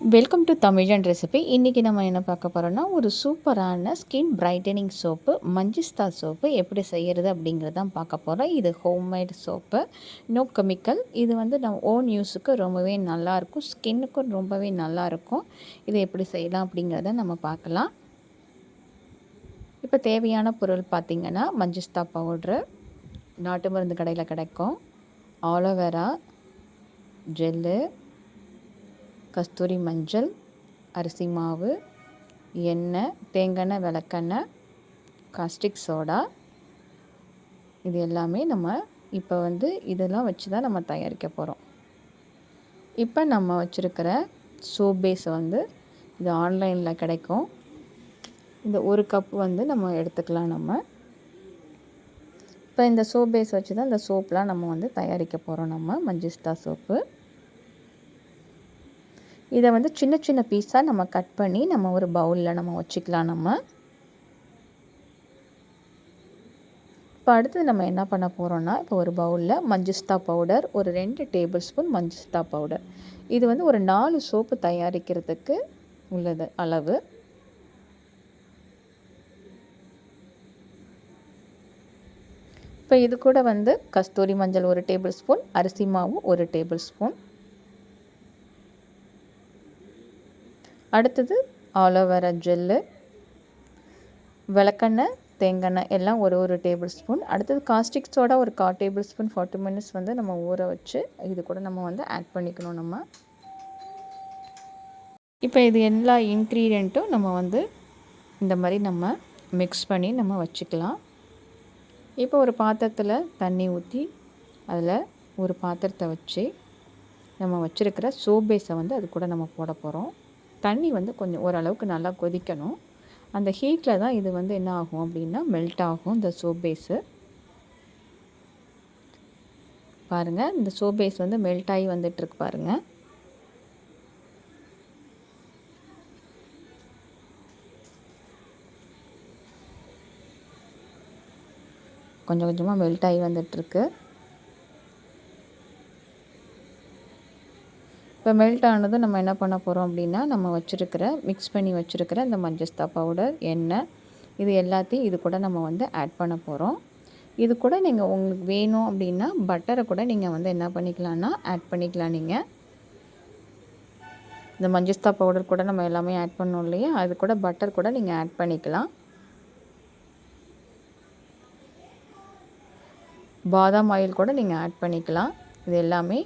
Welcome to தமிழன் recipe இன்றைக்கி நம்ம என்ன பார்க்க போகிறோம்னா ஒரு சூப்பரான ஸ்கின் பிரைட்டனிங் சோப்பு மஞ்சிஸ்தா சோப்பு எப்படி செய்கிறது அப்படிங்கிறதான் பார்க்க போகிறோம் இது ஹோம்மேட் சோப்பு நோ கெமிக்கல் இது வந்து நம்ம ஓன் யூஸுக்கு ரொம்பவே நல்லாயிருக்கும் ஸ்கின்னுக்கும் ரொம்பவே நல்லாயிருக்கும் இதை எப்படி செய்யலாம் அப்படிங்கிறத நம்ம பார்க்கலாம். இப்போ தேவையான பொருள் பார்த்திங்கன்னா மஞ்சிஸ்தா பவுட்ரு நாட்டு மருந்து கடையில் கிடைக்கும். ஆலோவேரா ஜெல்லு கஸ்தூரி மஞ்சள் அரிசி மாவு எண்ணெய் தேங்காய் விளக்கெண்ணெய் காஸ்டிக் சோடா இது எல்லாமே நம்ம இப்போ வந்து இதெல்லாம் வச்சு தான் நம்ம தயாரிக்க போகிறோம் இப்போ நம்ம வச்சுருக்கிற சோப் பேஸ் வந்து இது ஆன்லைனில் கிடைக்கும். இந்த ஒரு கப் வந்து நம்ம எடுத்துக்கலாம் நம்ம. இப்போ இந்த சோப் பேஸ் வச்சு தான் இந்த சோப்லாம் நம்ம வந்து தயாரிக்க போகிறோம் நம்ம மஞ்சிஸ்டா சோப்பு இதை வந்து சின்ன சின்ன பீஸாக நம்ம கட் பண்ணி நம்ம ஒரு பவுலில் நம்ம வச்சுக்கலாம் நம்ம. இப்போ அடுத்து நம்ம என்ன பண்ண போகிறோன்னா இப்போ ஒரு பவுலில் மஞ்சஸ்தா பவுடர் ஒரு ரெண்டு டேபிள் ஸ்பூன் மஞ்சஸ்தா பவுடர். இது வந்து ஒரு நாலு சோப்பு தயாரிக்கிறதுக்கு உள்ளது அளவு. இப்போ இது கூட வந்து கஸ்தூரி மஞ்சள் ஒரு டேபிள் ஸ்பூன் அரிசி மாவு ஒரு டேபிள் ஸ்பூன். அடுத்தது ஆலோவேரா ஜெல்லு விளக்கெண்ணெய் தேங்காய் எல்லாம் ஒரு ஒரு டேபிள் ஸ்பூன். அடுத்தது காஸ்டிக் சோடா ஒரு கால் டேபிள் ஸ்பூன் ஃபார்ட்டி மினிட்ஸ் வந்து நம்ம ஊற வச்சு இது கூட நம்ம வந்து ஆட் பண்ணிக்கணும் நம்ம. இப்போ இது எல்லா இன்க்ரீடியண்ட்டும் நம்ம வந்து இந்த மாதிரி நம்ம மிக்ஸ் பண்ணி நம்ம வச்சுக்கலாம். இப்போ ஒரு பாத்திரத்தில் தண்ணி ஊற்றி அதில் ஒரு பாத்திரத்தை வச்சு நம்ம வச்சுருக்கிற சோபேஸை வந்து அது கூட நம்ம போட போகிறோம் தண்ணி வந்து கொஞ்சம் ஓரளவுக்கு நல்லா கொதிக்கணும். அந்த ஹீட்டில் தான் இது வந்து என்ன ஆகும் அப்படின்னா மெல்ட் ஆகும் இந்த சோப் பேஸு பாருங்கள் இந்த சோப் பேஸ் வந்து மெல்ட் ஆகி வந்துட்டுருக்கு பாருங்கள் கொஞ்சம் கொஞ்சமாக மெல்ட் ஆகி வந்துட்டுருக்கு. இப்போ மெல்ட் ஆனதும் நம்ம என்ன பண்ண போகிறோம் அப்படின்னா நம்ம வச்சுருக்கிற மிக்ஸ் பண்ணி வச்சுருக்கிற இந்த மஞ்சஸ்தா பவுடர் எண்ணெய் இது எல்லாத்தையும் இது கூட நம்ம வந்து ஆட் பண்ண போகிறோம் இது கூட நீங்கள் உங்களுக்கு வேணும் அப்படின்னா பட்டரை கூட நீங்கள் வந்து என்ன பண்ணிக்கலாம்னா ஆட் பண்ணிக்கலாம் நீங்கள் இந்த மஞ்சஸ்தா பவுடர் கூட நம்ம எல்லாமே ஆட் பண்ணோம் இல்லையா? அது கூட பட்டர் கூட நீங்கள் ஆட் பண்ணிக்கலாம். பாதாம் ஆயில் கூட நீங்கள் ஆட் பண்ணிக்கலாம். இது எல்லாமே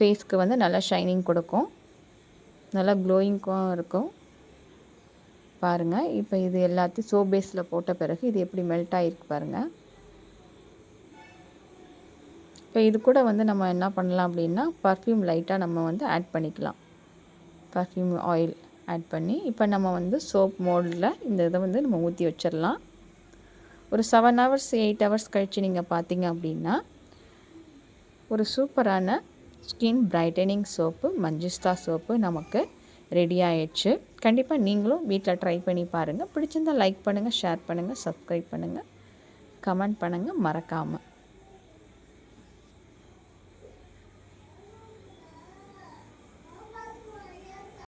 ஃபேஸ்க்கு வந்து நல்லா ஷைனிங் கொடுக்கும். நல்லா க்ளோயிங்க்கும் இருக்கும். பாருங்கள் இப்போ இது எல்லாத்தையும் சோப் பேஸில் போட்ட பிறகு இது எப்படி மெல்ட் ஆகிருக்கு பாருங்கள் இப்போ இது கூட வந்து நம்ம என்ன பண்ணலாம் அப்படின்னா பர்ஃப்யூம் லைட்டாக நம்ம வந்து ஆட் பண்ணிக்கலாம். பர்ஃப்யூம் ஆயில் ஆட் பண்ணி இப்போ நம்ம வந்து சோப் மோடில் இந்த இதை வந்து நம்ம ஊற்றி வச்சிடலாம். ஒரு செவன் ஹவர்ஸ் எயிட் ஹவர்ஸ் கழித்து நீங்கள் பார்த்தீங்க அப்படின்னா ஒரு சூப்பரான ஸ்கின் பிரைட்டனிங் சோப்பு மஞ்சிஸ்தா சோப்பு நமக்கு ரெடி ஆயிடுச்சு. கண்டிப்பாக நீங்களும் வீட்டில் ட்ரை பண்ணி பாருங்கள் பிடிச்சிருந்தால் லைக் பண்ணுங்கள் ஷேர் பண்ணுங்கள் சப்ஸ்கிரைப் பண்ணுங்கள் கமெண்ட் பண்ணுங்கள் மறக்காமல்